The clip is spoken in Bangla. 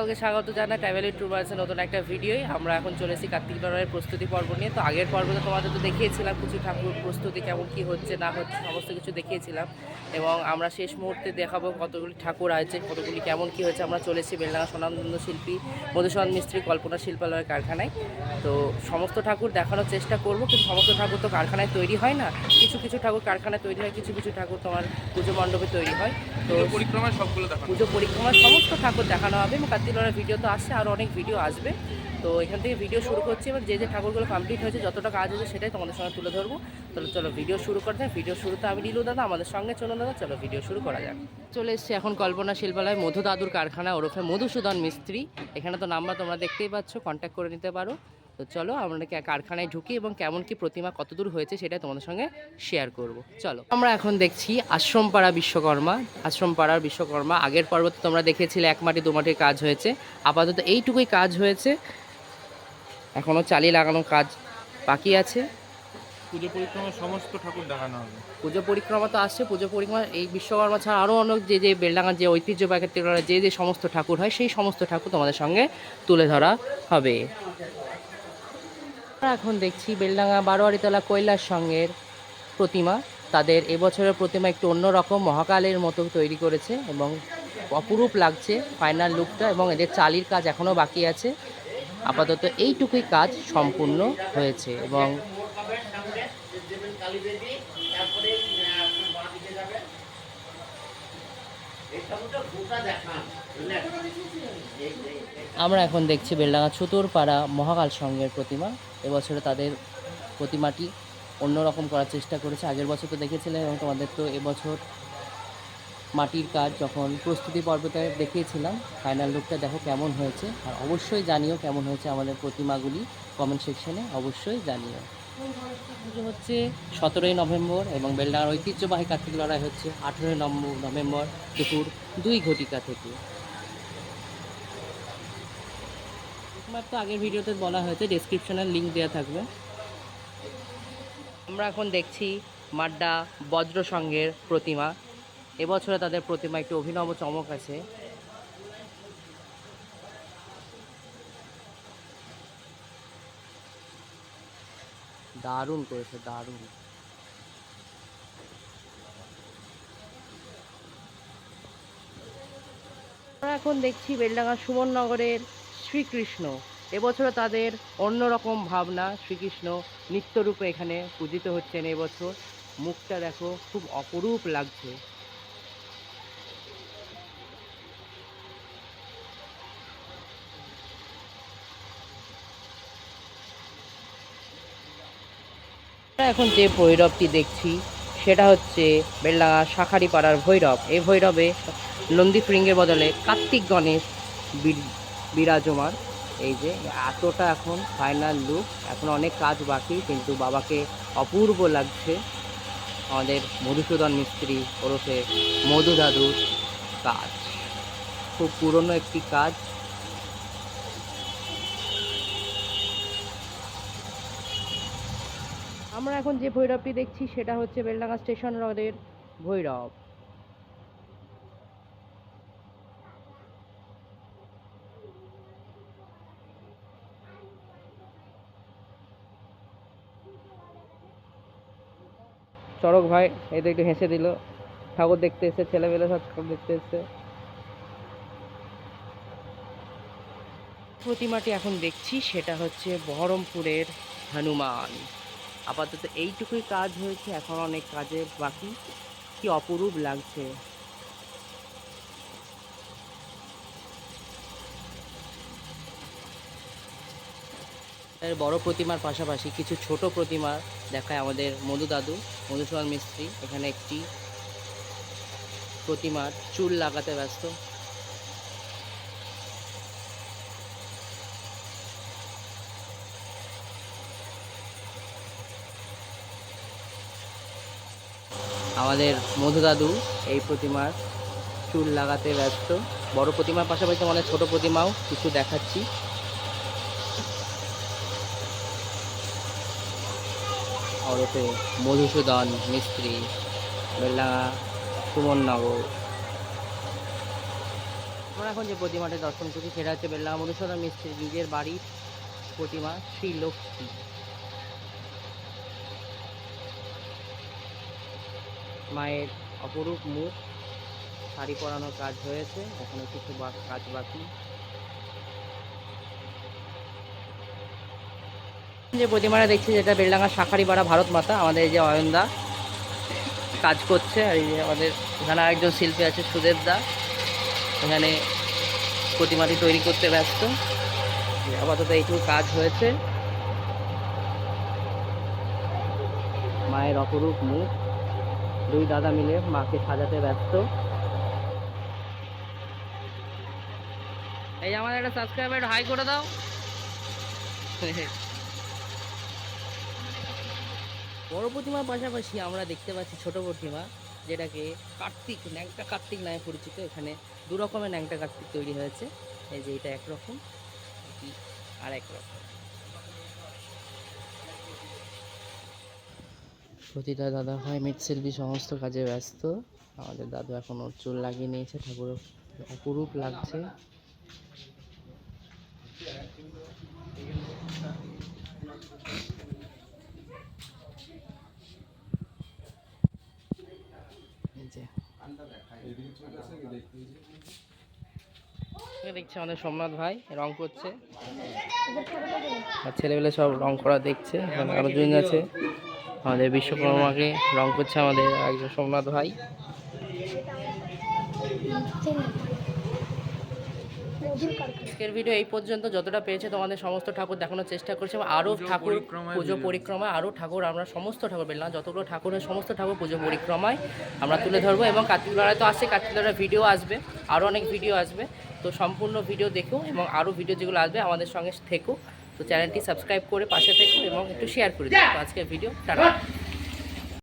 সকলকে স্বাগত জানাই ট্রাভেলি ট্যুবার্সের নতুন একটা ভিডিওই আমরা এখন চলে এসেছি কার্তিক লড়াইয়ের প্রস্তুতি পর্ব নিয়ে। তো আগের পর্বে তো তোমাদের তো দেখিয়েছিলাম কিছু ঠাকুর প্রস্তুতি কেমন কি হচ্ছে না হচ্ছে সমস্ত কিছু দেখিয়েছিলাম। এবং আমরা শেষ মুহূর্তে দেখাবো কতগুলি ঠাকুর আছে কতগুলি কেমন কি হয়েছে। আমরা চলেছি বেলডাঙ্গা স্বনামধন্য শিল্পী মধুসূদন মিস্ত্রি কল্পনা শিল্পালয়ের কারখানায়। তো সমস্ত ঠাকুর দেখানোর চেষ্টা করব কিন্তু সমস্ত ঠাকুর তো কারখানায় তৈরি হয় না। কিছু কিছু ঠাকুর কারখানায় তৈরি হয় কিছু কিছু ঠাকুর তোমার পুজো মণ্ডপে তৈরি হয়। তো পুরো পরিক্রমায় সবগুলো পুজো পরিক্রমার সমস্ত ঠাকুর দেখানো হবে। এবং কার্তিক লড়ার ভিডিও তো আসছে, আর অনেক ভিডিও আসবে। তো এখান থেকে ভিডিও শুরু করছি এবার যে যে ঠাকুরগুলো কমপ্লিট হয়েছে যতটা কাজ হয়েছে সেটাই তোমাদের সঙ্গে তুলে ধরবো। তাহলে চলো ভিডিও শুরু করতে ভিডিও শুরুতে আমি নীলু দাদা, আমাদের সঙ্গে চলো দাদা, চলো ভিডিও শুরু করা যাক। চলে এসছি এখন কল্পনা শিল্পালয় মধু দাদুর কারখানা ওরফে মধুসূদন মিস্ত্রি। এখানে তো নাম্বার তোমরা দেখতেই পাচ্ছ কন্ট্যাক্ট করে নিতে পারো। তো চলো আমরা কা- কারখানায় ঢুকি এবং কেমন কি প্রতিমা কতদূর হয়েছে সেটা তোমাদের সঙ্গে শেয়ার করব। চলো। আমরা এখন দেখছি আশ্রমপাড়া বিশ্বকর্মা। আশ্রমপাড়ার বিশ্বকর্মা আগের পর্বতে তোমরা দেখেছিলে এক মাটি দু মাটির কাজ হয়েছে। আপাতত এইটুকুই কাজ হয়েছে। এখনও চালিয়ে লাগানোর কাজ বাকি আছে। পুজো পরিক্রমায় সমস্ত ঠাকুর দেখানো হবে। পুজো পরিক্রমা তো আসছে। পুজো পরিক্রমা এই বিশ্বকর্মা ছাড়া আরও অনেক যে যে বেলডাঙ্গার যে ঐতিহ্যবাহী ক্ষেত্রে যে যে সমস্ত ঠাকুর হয় সেই সমস্ত ঠাকুর তোমাদের সঙ্গে তুলে ধরা হবে। এখন দেখছি বেলডাঙ্গা বারোয়ারিতলা কৈলাস সঙ্গের প্রতিমা। তাদের এবছরের প্রতিমা একটু অন্যরকম মহাকালের মতো তৈরি করেছে এবং অপরূপ লাগছে ফাইনাল লুকটা এবং এদের চালির কাজ এখনও বাকি আছে। আপাতত এইটুকুই কাজ সম্পূর্ণ হয়েছে এবং আমরা এখন দেখছি বেলডাঙ্গা ছুতুরপাড়া মহাকাল সংঘের প্রতিমা। এবছরে তাদের প্রতিমাটি অন্যরকম করার চেষ্টা করেছে। আগের বছর তো দেখেছিলেন এবং তোমাদের তো এবছর মাটির কাজ যখন প্রস্তুতি পর্বতে দেখিয়েছিলাম ফাইনাল লুকটা দেখো কেমন হয়েছে। আর অবশ্যই জানিও কেমন হয়েছে আমাদের প্রতিমাগুলি কমেন্ট সেকশনে অবশ্যই জানিও। পুজো হচ্ছে সতেরোই নভেম্বর এবং বেলডাঙ্গার ঐতিহ্যবাহী কার্তিক লড়াই হচ্ছে আঠেরোই নভেম্বর দুপুর দুই ঘটিকা থেকে। তোমার তো আগের ভিডিওতে বলা হয়েছে ডেসক্রিপশনের লিঙ্ক দেওয়া থাকবে। আমরা এখন দেখছি মাড্ডা বজ্র সঙ্গের প্রতিমা। এবছরে তাদের প্রতিমা একটি অভিনব চমক আছে। দারুণ করেছে দারুণ। আমরা এখন দেখছি বেলডাঙ্গা সুমননগরের শ্রীকৃষ্ণ। এবছরে তাদের অন্যরকম ভাবনা শ্রীকৃষ্ণ নিত্যরূপে এখানে পূজিত হচ্ছেন এবছর। মুখটা দেখো, খুব অপরূপ লাগছে। এখন যে ভৈরবটি দেখছি, সেটা হচ্ছে বেলডাঙ্গা শাখারি পাড়ার ভৈরব। এই ভৈরবে নন্দী ফ্রিঙ্গের বদলে কার্তিক গণেশ বিরাজমান। এই যে, এতটা এখন ফাইনাল লুক এখন অনেক কাজ বাকি, কিন্তু বাবাকে অপূর্ব লাগছে। আমাদের মধুসূদন মিস্ত্রি, ওরফে মধু দাদুর কাজ। খুব পুরনো একটি কাজ। আমরা এখন যে ভৈরবটি দেখছি, সেটা হচ্ছে বেলডাঙ্গা স্টেশন রোডের ভৈরব। চড়ক ভাই এদের একটু হেসে দিল। ঠাকুর দেখতে এসে ছেলেমেলে সব ঠাকুর দেখতে এসছে। প্রতিমাটি এখন দেখছি, সেটা হচ্ছে বহরমপুরের হনুমান। আপাতত এইটুকুই কাজ হয়েছে, এখন অনেক কাজে বাকি। কি অপরূপ লাগছে। বড় প্রতিমার পাশাপাশি কিছু ছোট প্রতিমা দেখায় আমাদের মধু দাদু মধুসূদন মিস্ত্রি। এখানে একটি প্রতিমার চুল লাগাতে ব্যস্ত। আমাদের মধু দাদু এই প্রতিমার চুল লাগাতে ব্যস্ত। বড় প্রতিমার পাশাপাশি আমাদের ছোট প্রতিমাও কিছু দেখাচ্ছি। ওরফে মধুসূদন মিস্ত্রি বেলডাঙ্গা সুমননগর। আমরা এখন যে প্রতিমাটি দর্শন করছি, সেটা হচ্ছে বেল্লা মধুসূদন মিস্ত্রি, নিজের বাড়ির প্রতিমা শ্রী লক্ষ্মী মায়ের অপরূপ মুখ, শাড়ি পরানোর কাজ হয়েছে, এখনও কিছু কাজ বাকি। যে প্রতিমাটা দেখছি যেটা বেলডাঙ্গা শাখারিপাড়া ভারত মাতা, আমাদের এই যে অয়নদা কাজ করছে, আর এই যে আমাদের এখানে আরেকজন শিল্পী আছে সুদেব দা। এখানে প্রতিমাটি তৈরি করতে ব্যস্ত। আপাতত এইটুকু কাজ হয়েছে। মায়ের অপরূপ মুখ। দুই দাদা মিলে মাকে সাজাতে ব্যস্ত। এই আমাদের একটা সাবস্ক্রাইবার হাই করে দাও। বড় প্রতিমার পাশাপাশি আমরা দেখতে পাচ্ছি ছোট প্রতিমা, যেটাকে কার্তিক, ন্যাংটা কার্তিক নামে পরিচিত। এখানে দু রকমের ন্যাংটা কার্তিক তৈরি হয়েছে। এই যে এটা একরকম আর এক রকম প্রতিটা দাদা ভাই সেলফি সমস্ত কাজে ব্যস্ত। আমাদের দাদু এখন ওর চুল লাগিয়ে নিয়েছে ঠাকুর অপরূপ লাগছে এই যে এখানে দেখছি আমাদের সোমনাথ ভাই, রং করছে। আর ছেলেবেলে সব রং করা দেখছে আরও দুজন আছে। আমাদের বিশ্বকর্মাকে রং করছে আমাদের একজন সোমনাথ ভাই। আজকের ভিডিও এই পর্যন্ত। যতটা পেয়েছে তোমাদের সমস্ত ঠাকুর দেখানোর চেষ্টা করছি এবং আরও ঠাকুর পুজো। পরিক্রমায় আরও ঠাকুর আমরা সমস্ত ঠাকুর পেলাম যতগুলো ঠাকুরের সমস্ত ঠাকুর পুজো পরিক্রমায় আমরা তুলে ধরবো এবং কার্তিক লড়াই তো আসছে কার্তিক লড়াই ভিডিও আসবে আরও অনেক ভিডিও আসবে। তো সম্পূর্ণ ভিডিও দেখো এবং আরও ভিডিও যেগুলো আসবে আমাদের সঙ্গে থেকো। তো চ্যানেলটি সাবস্ক্রাইব করে পাশে থেকো এবং একটু শেয়ার করে দিও। আজকের ভিডিও টাটা।